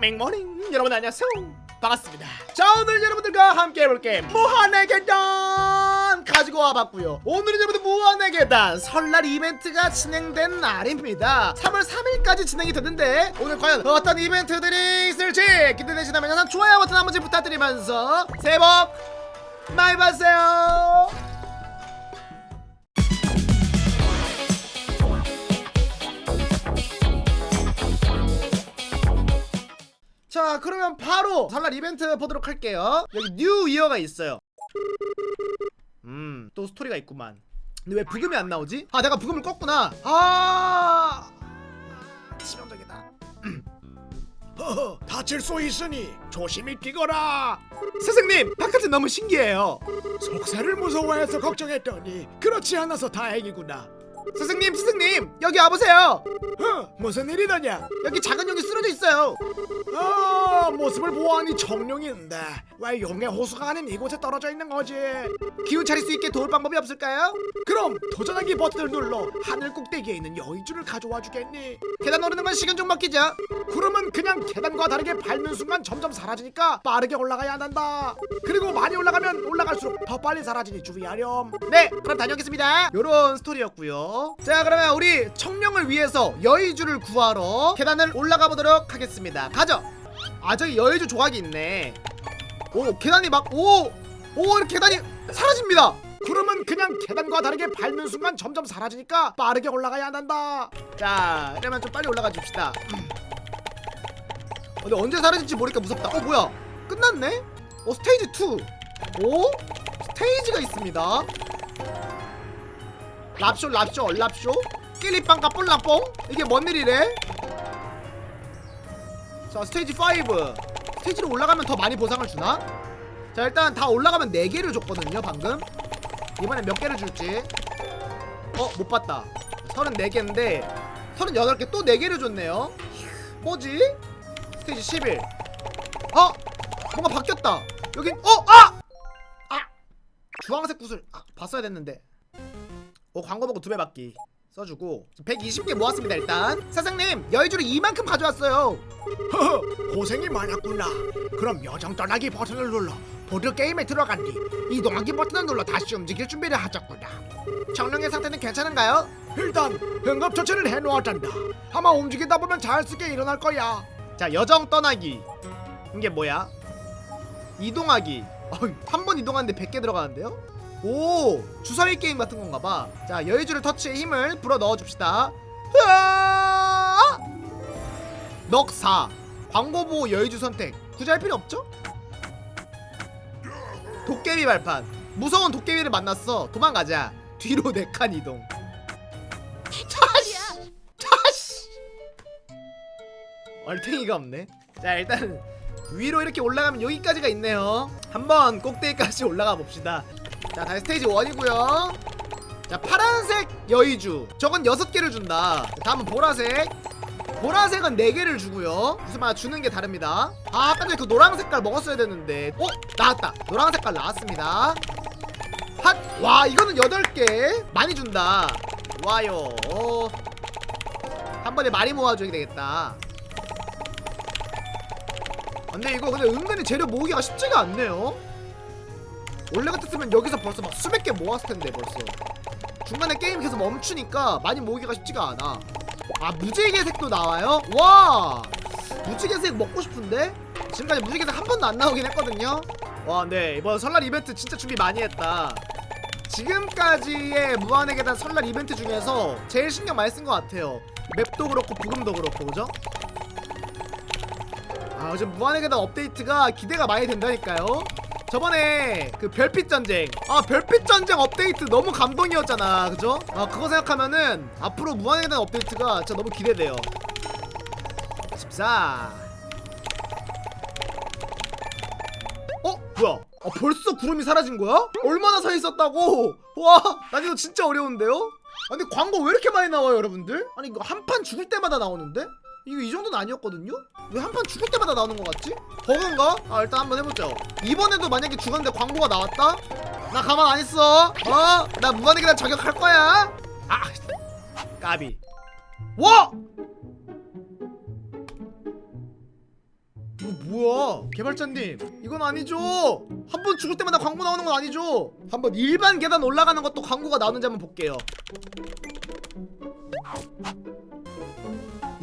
맹모닝. 여러분 안녕하세요. 반갑습니다. 자 오늘 여러분들과 함께 해볼 게임 무한의 계단 가지고 와봤고요. 오늘은 여러분들 무한의 계단 설날 이벤트가 진행된 날입니다. 3월 3일까지 진행이 됐는데 오늘 과연 어떤 이벤트들이 있을지 기대되시다면 좋아요 버튼 한 번씩 부탁드리면서 새해 복 많이 받으세요 자 그러면 바로 설날 이벤트 보도록 할게요. 여기 뉴 이어가 있어요. 음 또 스토리가 있구만. 근데 왜 부금이 안 나오지? 아 내가 부금을 껐구나. 아! 치명적이다. 허허, 다칠 수 있으니 조심히 뛰거라. 스승님 바깥은 너무 신기해요. 속살을 무서워해서 걱정했더니 그렇지 않아서 다행이구나. 스승님 스승님 여기 와보세요 어, 무슨 일이더냐? 여기 작은 용이 쓰러져 있어요 아, 모습을 보아하니 정룡인데 왜 용의 호수가 아닌 이곳에 떨어져 있는 거지? 기운 차릴 수 있게 도울 방법이 없을까요? 그럼 도전하기 버튼을 눌러 하늘 꼭대기에 있는 여의주를 가져와 주겠니? 계단 오르는 건 시간 좀 먹기죠 그러면 그냥 계단과 다르게 밟는 순간 점점 사라지니까 빠르게 올라가야 한단다. 그리고 많이 올라가면 올라갈수록 더 빨리 사라지니 주의하렴. 네 그럼 다녀오겠습니다 요런 스토리였고요 자 그러면 우리 청룡을 위해서 여의주를 구하러 계단을 올라가 보도록 하겠습니다. 가죠? 아 저기 여의주 조각이 있네. 오 계단이 막오오 이렇게 계단이 사라집니다! 그러면 그냥 계단과 다르게 밟는 순간 점점 사라지니까 빠르게 올라가야 한단다. 자 그러면 좀 빨리 올라가 줍시다. 근데 언제 사라질지 모르니까 무섭다. 어 뭐야? 끝났네? 어 스테이지 2 오? 스테이지가 있습니다 랍쇼 랍쇼 랍쇼 끼리빵까 뿔라뽕 이게 뭔 일이래 자 스테이지 5 스테이지로 올라가면 더 많이 보상을 주나? 자 일단 다 올라가면 4개를 줬거든요 방금 이번엔 몇 개를 줄지 어 못 봤다 34개인데 38개 또 4개를 줬네요 뭐지? 스테이지 11 어? 뭔가 바뀌었다 여긴 어? 아! 아! 주황색 구슬 아, 봤어야 됐는데 어 광고 보고 두 배 받기 써주고 120개 모았습니다 일단 사장님 여의주를 이만큼 가져왔어요 허허, 고생이 많았구나. 그럼 여정 떠나기 버튼을 눌러 보드 게임에 들어간 뒤 이동하기 버튼을 눌러 다시 움직일 준비를 하자꾸나. 정령의 상태는 괜찮은가요? 일단 응급 처치를 해놓았단다. 아마 움직이다 보면 잘 쓰게 일어날 거야. 자 여정 떠나기 이게 뭐야? 이동하기 한 번 이동하는데 100개 들어가는데요? 오 주사위 게임 같은 건가 봐자 여의주를 터치에 힘을 불어 넣어줍시다 으아! 넉4 광고 보고 여의주 선택 굳이 할 필요 없죠? 도깨비 발판 무서운 도깨비를 만났어 도망가자 뒤로 4칸 이동 자씨 자씨 얼탱이가 없네. 자 일단 위로 이렇게 올라가면 여기까지가 있네요. 한번 꼭대기까지 올라가 봅시다. 자 다시 스테이지 1이고요. 자 파란색 여의주 저건 6개를 준다. 자, 다음은 보라색. 보라색은 4개를 주고요. 무슨 말 주는 게 다릅니다. 아 아까 전에 그 노란 색깔 먹었어야 되는데. 어 나왔다. 노란 색깔 나왔습니다. 핫! 와 이거는 8개 많이 준다. 와요. 한 번에 많이 모아줘야 되겠다. 근데 이거 근데 은근히 재료 모으기가 쉽지가 않네요. 원래 같았으면 여기서 벌써 막 수백 개 모았을 텐데 벌써. 중간에 게임 계속 멈추니까 많이 모으기가 쉽지가 않아. 아 무지개색도 나와요? 와 무지개색 먹고 싶은데? 지금까지 무지개색 한 번도 안 나오긴 했거든요. 와, 네 이번 설날 이벤트 진짜 준비 많이 했다. 지금까지의 무한의 계단 설날 이벤트 중에서 제일 신경 많이 쓴 것 같아요. 맵도 그렇고 부금도 그렇고 그죠? 아 요즘 무한의 계단 업데이트가 기대가 많이 된다니까요 저번에 그 별빛 전쟁 아 별빛 전쟁 업데이트 너무 감동이었잖아 그죠? 아 그거 생각하면은 앞으로 무한의 계단 업데이트가 진짜 너무 기대돼요 14 어? 뭐야 아 벌써 구름이 사라진 거야? 얼마나 서 있었다고? 와난 이거 진짜 어려운데요? 아, 근데 광고 왜 이렇게 많이 나와요 여러분들? 아니 이거 한 판 죽을 때마다 나오는데? 이거 이 정도는 아니었거든요? 왜 한 판 죽을 때마다 나오는 것 같지? 버그인가? 아 일단 한번 해보죠 이번에도 만약에 죽었는데 광고가 나왔다? 나 가만 안 있어 어? 나 무한의 계단 저격할 거야 아 까비 와! 뭐야 개발자님 이건 아니죠 한 번 죽을 때마다 광고 나오는 건 아니죠 한번 일반 계단 올라가는 것도 광고가 나오는지 한번 볼게요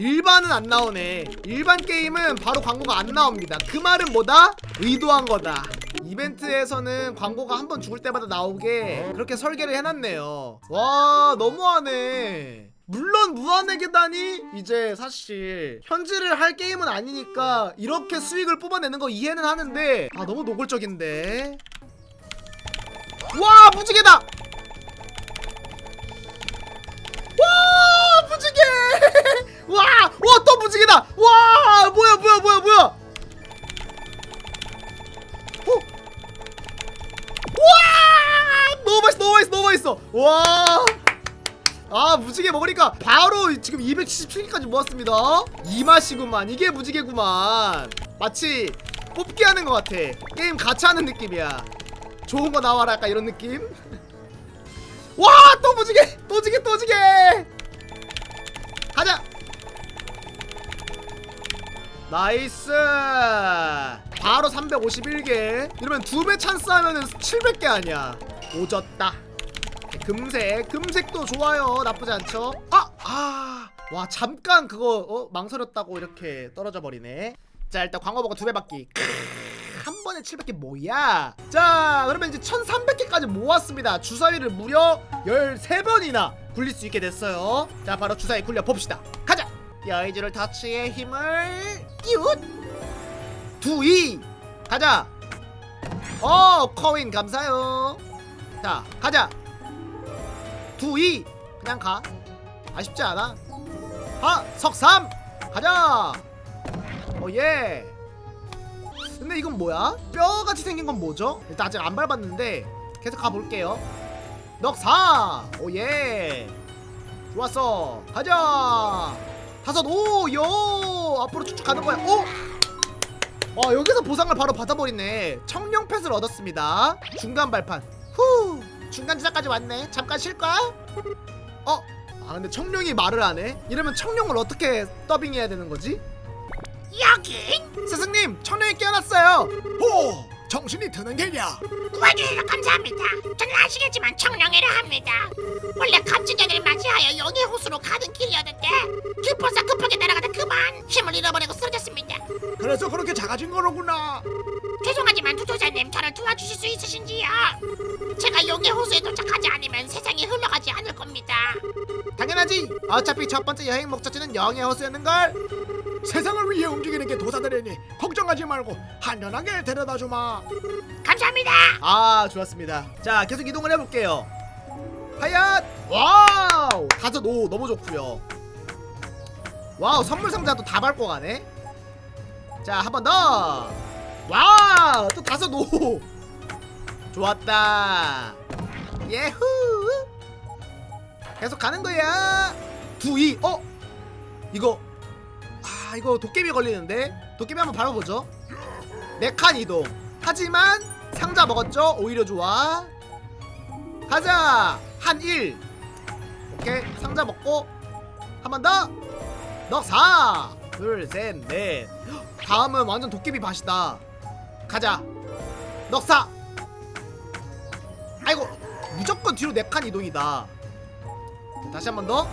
일반은 안 나오네. 일반 게임은 바로 광고가 안 나옵니다. 그 말은 뭐다? 의도한 거다. 이벤트에서는 광고가 한 번 죽을 때마다 나오게 그렇게 설계를 해놨네요. 와 너무하네. 물론 무한의 계단이 이제 사실 현질을 할 게임은 아니니까 이렇게 수익을 뽑아내는 거 이해는 하는데 아 너무 노골적인데. 와 무지개다! 와 무지개 먹으니까 바로 지금 277개까지 모았습니다. 이 맛이구만. 이게 무지개구만. 마치 뽑기 하는 것 같아. 게임 가차하는 느낌이야. 좋은 거 나와라 약간 이런 느낌? 와 또 무지개! 또 지개 또 지개 가자! 나이스! 바로 351개. 이러면 두 배 찬스 하면은 700개 아니야. 오졌다 금색 금색도 좋아요. 나쁘지 않죠? 아! 아! 와 잠깐 그거 어? 망설였다고 이렇게 떨어져 버리네. 자 일단 보고 두배 받기 한 번에 700개 뭐야? 자 그러면 이제 1300개까지 모았습니다. 주사위를 무려 13번이나 굴릴 수 있게 됐어요. 자 바로 주사위 굴려 봅시다. 가자! 여의주를 터치의 힘을 띄웃! 두이! 가자! 어 커윈 감사요. 자 가자 두이. 그냥 가. 아쉽지 않아. 아 석삼. 가자. 오예. 근데 이건 뭐야? 뼈같이 생긴 건 뭐죠? 일단 아직 안 밟았는데 계속 가볼게요. 넉사. 오예. 좋았어. 가자. 다섯 오요. 앞으로 쭉쭉 가는 거야. 오! 어, 여기서 보상을 바로 받아버리네. 청룡 펫을 얻었습니다. 중간 발판. 후! 중간 지점까지 왔네. 잠깐 쉴까? 어? 아, 근데 청룡이 말을 안 해? 이러면 청룡을 어떻게 더빙해야 되는 거지? 여긴 스승님, 청룡이 깨어났어요. 오 정신이 드는 게냐 구해주셔서 감사합니다. 저는 아시겠지만 청룡회를 합니다. 원래 갑진년을 맞이하여 영의 호수로 가는 길이었는데 기뻐서 급하게 날아가다 그만 힘을 잃어버리고 쓰러졌습니다. 그래서 그렇게 작아진 거로구나 죄송하지만 투토자님 저를 도와주실 수 있으신지요? 용의 호수에 도착하지 않으면 세상이 흘러가지 않을 겁니다. 당연하지. 어차피 첫 번째 여행 목적지는 영의 호수였는걸. 세상을 위해 움직이는 게 도사들이니 걱정하지 말고 안전하게 데려다 주마 감사합니다. 아, 좋았습니다. 자, 계속 이동을 해볼게요. 하얏! 와우! 다섯 오 너무 좋고요. 와우, 선물 상자도 다 밟고 가네. 자, 한 번 더. 와우! 또 다섯 오. 좋았다. 예후! 계속 가는 거야. 두이. 어? 이거 아, 이거 도깨비 걸리는데. 도깨비 한번 밟아보죠. 네 칸 이동. 하지만 상자 먹었죠? 오히려 좋아. 가자. 한 1. 오케이. 상자 먹고 한 번 더. 넉 4. 둘, 셋, 넷. 다음은 완전 도깨비 밭이다. 가자. 넉 4. 아이고. 무조건 뒤로 네칸 이동이다. 다시 한 번 더.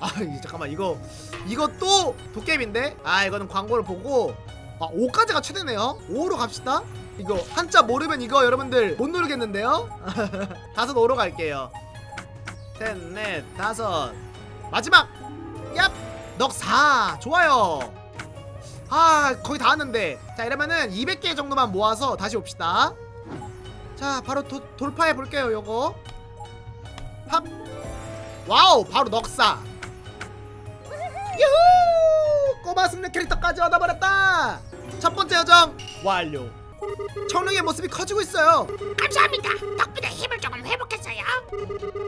아, 이- 잠깐만. 이거 이것도 도깨비인데. 아, 이거는 광고를 보고 아 5까지가 최대네요 5로 갑시다 이거 한자 모르면 이거 여러분들 못 누르겠는데요 다섯 5로 갈게요 셋넷 다섯 마지막 얍 넉 4 좋아요 아 거의 다 왔는데 자 이러면은 200개 정도만 모아서 다시 옵시다 자 바로 도, 돌파해 볼게요 요거. 합 와우 바로 넉사. 유후! 꼬마 승리 캐릭터까지 얻어버렸다! 첫 번째 여정. 완료 청룡의 모습이 커지고 있어요 감사합니다. 덕분에 힘을 조금 회복했어요.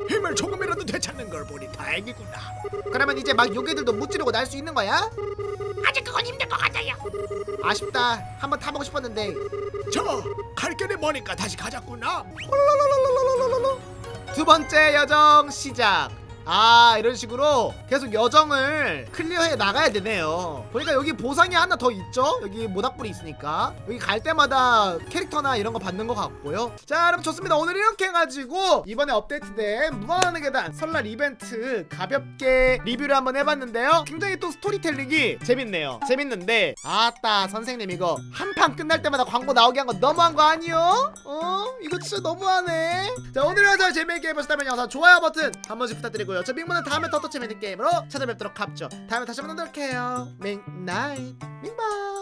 힘을 조금이라도 되찾는 걸 보니 다행이구나 그러면 이제 막 요괴들도 무찌르고 날 수 있는 거야? 아직 그건 힘들 것 같아요. 아쉽다 한번 타보고 싶었는데 저갈 길이 머니까 다시 가자꾸나 두 번째 여정 시작 아 이런 식으로 계속 여정을 클리어해 나가야 되네요. 보니까 여기 보상이 하나 더 있죠? 여기 모닥불이 있으니까. 여기 갈 때마다 캐릭터나 이런 거 받는 것 같고요. 자 여러분 좋습니다. 오늘 이렇게 해가지고 이번에 업데이트된 무한의 계단 설날 이벤트 가볍게 리뷰를 한번 해봤는데요. 굉장히 또 스토리텔링이 재밌네요. 재밌는데. 아따 선생님 이거 한 판 끝날 때마다 광고 나오게 한 거 너무한 거 아니요? 어? 이거 진짜 너무하네. 자 오늘 영상 재밌게 보셨다면 영상 좋아요 버튼 한 번씩 부탁드리고요 저 밍모는 다음에 더더 재밌는 게임으로 찾아뵙도록 하죠. 다음에 다시 만나도록 해요. 밍나잇 밍바